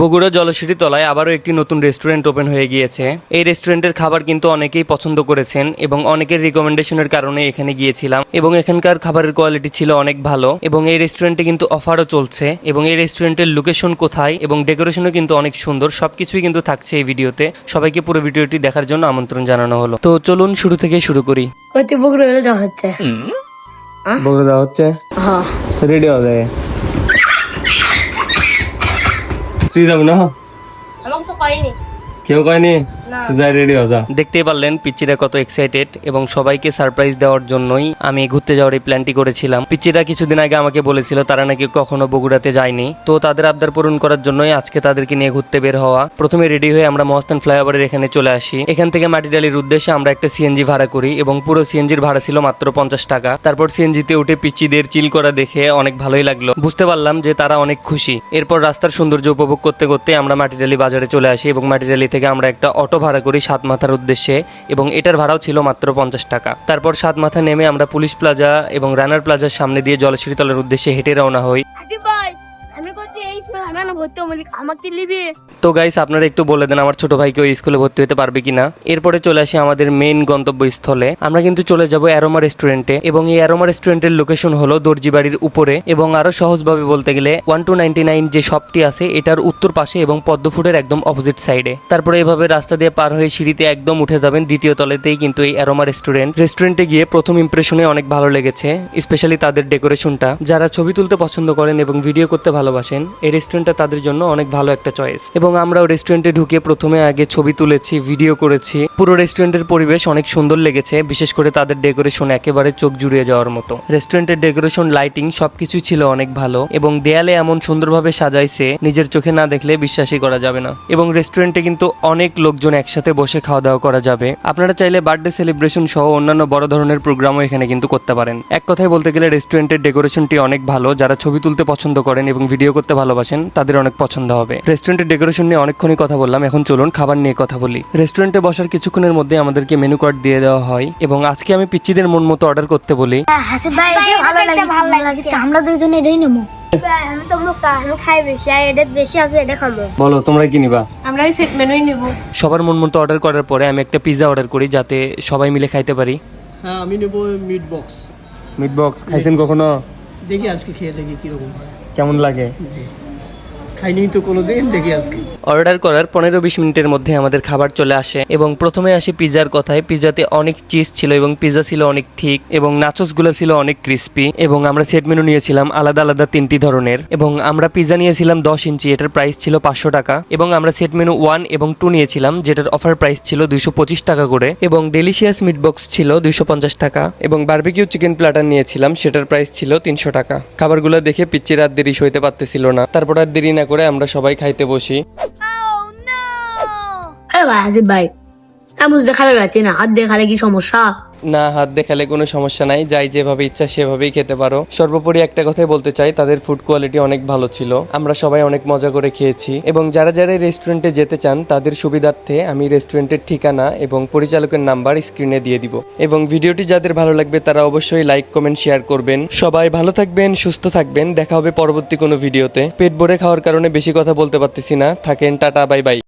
বগুড়া জলসিটি তলায় আবারও একটি নতুন রেস্টুরেন্ট ওপেন হয়ে গিয়েছে। এই রেস্টুরেন্টের খাবার কিন্তু অনেকেই পছন্দ করেছেন এবং অনেকের রিকমেন্ডেশনের কারণে এখানে গিয়েছিলাম এবং এখানকার খাবারের কোয়ালিটি ছিল অনেক ভালো এবং এই রেস্টুরেন্টে কিন্তু অফারও চলছে এবং এই রেস্টুরেন্টের লোকেশন কোথায় এবং ডেকোরেশনও কিন্তু অনেক সুন্দর সবকিছুই কিন্তু থাকছে এই ভিডিওতে। সবাইকে পুরো ভিডিওটি দেখার জন্য আমন্ত্রণ জানানো হলো। তো চলুন শুরু থেকে শুরু করি। হচ্ছে। বগুড়া হচ্ছে? হ্যাঁ। রেডি হয়ে যায় তুই যাব না আমাকে তো পাইনি কেউ কয়নি। যাই রেডি হও যা। দেখতেই পারলেন পিচ্চিরা কত এক্সাইটেড এবং সবাইকে সারপ্রাইজ দেওয়ার জন্যই আমি ঘুরতে যাওয়ার এই প্ল্যানটি করেছিলাম। পিচ্চিরা কিছুদিন আগে আমাকে বলেছিল তারা নাকি কখনো বগুড়াতে যায়নি। তো তাদের আবদার পূরণ করার জন্যই আজকে তাদেরকে নিয়ে ঘুরতে বের হওয়া। প্রথমে রেডি হয়ে আমরা মহস্তান ফ্লাইওভারের এখানে চলে আসি। এখান থেকে মাটিডালির উদ্দেশ্যে আমরা একটা সিএনজি ভাড়া করি এবং পুরো সিএনজির ভাড়া ছিল মাত্র পঞ্চাশ টাকা। তারপর সিএনজিতে উঠে পিচ্চিদের চিল করা দেখে অনেক ভালোই লাগল। বুঝতে পারলাম যে তারা অনেক খুশি। এরপর রাস্তার সৌন্দর্য উপভোগ করতে করতে আমরা মাটিডালি বাজারে চলে আসি এবং মাটিডালি থেকে আমরা একটা অটো ভাড়া করি সাত মাথার উদ্দেশ্যে এবং এটার ভাড়াও ছিল মাত্র পঞ্চাশ টাকা। তারপর সাত মাথা নেমে আমরা পুলিশ প্লাজা এবং রানার প্লাজার সামনে দিয়ে জলশ্রীতলের উদ্দেশ্যে হেঁটে রওনা হই। তো গাইস আপনারা একটু বলে দেন, আমার ছোট ভাইকে ওই স্কুলে ভর্তি হতে পারবে কিনা? এরপরে চলে আসি আমাদের মেইন গন্তব্যস্থলে। আমরা কিন্তু চলে যাব অ্যারোমা রেস্টুরেন্টে এবং এই অ্যারোমা রেস্টুরেন্টের লোকেশন হলো দর্জি বাড়ির উপরে এবং আরও সহজভাবে বলতে গেলে ওয়ান টু নাইনটি নাইন যে শপটি আছে, এটার উত্তর পাশে এবং পদ্মফুটের একদম অপোজিট সাইডে তারপরে এভাবে রাস্তা দিয়ে পার হয়ে সিঁড়িতে একদম উঠে যাবেন দ্বিতীয় তলেতেই কিন্তু এই অ্যারোমা রেস্টুরেন্ট রেস্টুরেন্টে গিয়ে প্রথম ইমপ্রেশনে অনেক ভালো লেগেছে স্পেশালি তাদের ডেকোরেশনটা যারা ছবি তুলতে পছন্দ করেন এবং ভিডিও করতে ভালোবাসেন। এই রেস্টুরেন্টটা তাদের জন্য অনেক ভালো একটা চয়েস এবং আমরাও রেস্টুরেন্টে ঢুকে প্রথমে আগে ছবি তুলেছি ভিডিও করেছি। পুরো রেস্টুরেন্টের পরিবেশ অনেক সুন্দর লেগেছে, বিশেষ করে তাদের ডেকোরেশন একেবারে চোখ জুড়িয়ে যাওয়ার মতো। রেস্টুরেন্টের ডেকোরেশন লাইটিং সবকিছুই ছিল অনেক ভালো এবং দেয়ালে এমন সুন্দরভাবে সাজাইছে, নিজের চোখে না দেখলে বিশ্বাসই করা যাবে না। এবং রেস্টুরেন্টে কিন্তু অনেক লোকজন একসাথে বসে খাওয়া দাওয়া করা যাবে। আপনারা চাইলে বার্থডে সেলিব্রেশন সহ অন্যান্য বড় ধরনের প্রোগ্রামও এখানে কিন্তু করতে পারেন। এক কথায় বলতে গেলে রেস্টুরেন্টের ডেকোরেশনটি অনেক ভালো, যারা ছবি তুলতে পছন্দ করেন এবং ভিডিও করতে ভালোবাসেন তাদের অনেক পছন্দ হবে। রেস্টুরেন্টের ডেকোরেশন নিয়ে অনেকক্ষণই কথা বললাম এখন চলুন খাবার নিয়ে কথা বলি। রেস্টুরেন্টে বসার কিছুক্ষণের মধ্যে আমাদেরকে মেনু কার্ড দিয়ে দেওয়া হয় এবং আজকে আমি পিচ্চিদের মন মতো অর্ডার করতে বলি। হাসিফ ভাই ভালো লাগে ভালো লাগছে। আমরা দুজন এটাই নেব। আমি তো লোকটা আমি খাই বেশি আর এটা বেশি আছে এটা খাব। বলো তোমরা কি নিবা? আমরা সেট মেনুই নেব। সবার মন মতো অর্ডার করার পরে আমি একটা পিৎজা অর্ডার করি যাতে সবাই মিলে খাইতে পারি। হ্যাঁ আমি নেব মিট বক্স মিট বক্স খাইছেন কখনো? দেখি আজকে খেয়ে দেখি কীরকম হয়। কেমন লাগে? খাইনি তো কোনো দিন দেখি আজকে। অর্ডার করার পনেরো বিশ মিনিটের মধ্যে আমাদের খাবার চলে আসে এবং প্রথমে আসি পিৎজার কথায়। পিৎজাতে অনেক চিজ ছিল এবং পিৎজা ছিল অনেক থিক এবং নাচোসগুলো ছিল অনেক ক্রিস্পি এবং আমরা সেট মেনু নিয়েছিলাম আলাদা আলাদা তিনটি ধরনের এবং আমরা পিৎজা নিয়েছিলাম দশ ইঞ্চি, এটার প্রাইস ছিল পাঁচশো টাকা এবং আমরা সেট মেনু ওয়ান এবং টু নিয়েছিলাম যেটার অফার প্রাইস ছিল দুইশো পঁচিশ টাকা করে এবং ডেলিশিয়াস মিট বক্স ছিল দুইশো পঞ্চাশ টাকা এবং বার্বিকিউ চিকেন প্ল্যাটার নিয়েছিলাম, সেটার প্রাইস ছিল তিনশো টাকা। খাবারগুলো দেখে পিচ্চির আর দেরি সইতে পারতেছিল না। তারপর আর দেরি না করে আমরা সবাই খাইতে বসি। ভাই হাসিফ ভাই চামচ দেখাবে পাচ্ছি না? হাত দেখালে কি সমস্যা? না, হাত দেখালে কোনো সমস্যা নাই। যাই যেভাবে ইচ্ছা সেভাবেই খেতে পারো। সর্বোপরি একটা কথাই বলতে চাই, তাদের ফুড কোয়ালিটি অনেক ভালো ছিল। আমরা সবাই অনেক মজা করে খেয়েছি। এবং যারা যারা রেস্টুরেন্টে যেতে চান, তাদের সুবিধার্থে আমি রেস্টুরেন্টের ঠিকানা এবং পরিচালকের নাম্বার স্ক্রিনে দিয়ে দিব। এবং ভিডিওটি যাদের ভালো লাগবে, তারা অবশ্যই লাইক কমেন্ট শেয়ার করবেন। সবাই ভালো থাকবেন, সুস্থ থাকবেন। দেখা হবে পরবর্তী কোনো ভিডিওতে পেট ভরে খাওয়ার কারণে বেশি কথা বলতে পারতেছি না। থাকেন, টাটা বাই বাই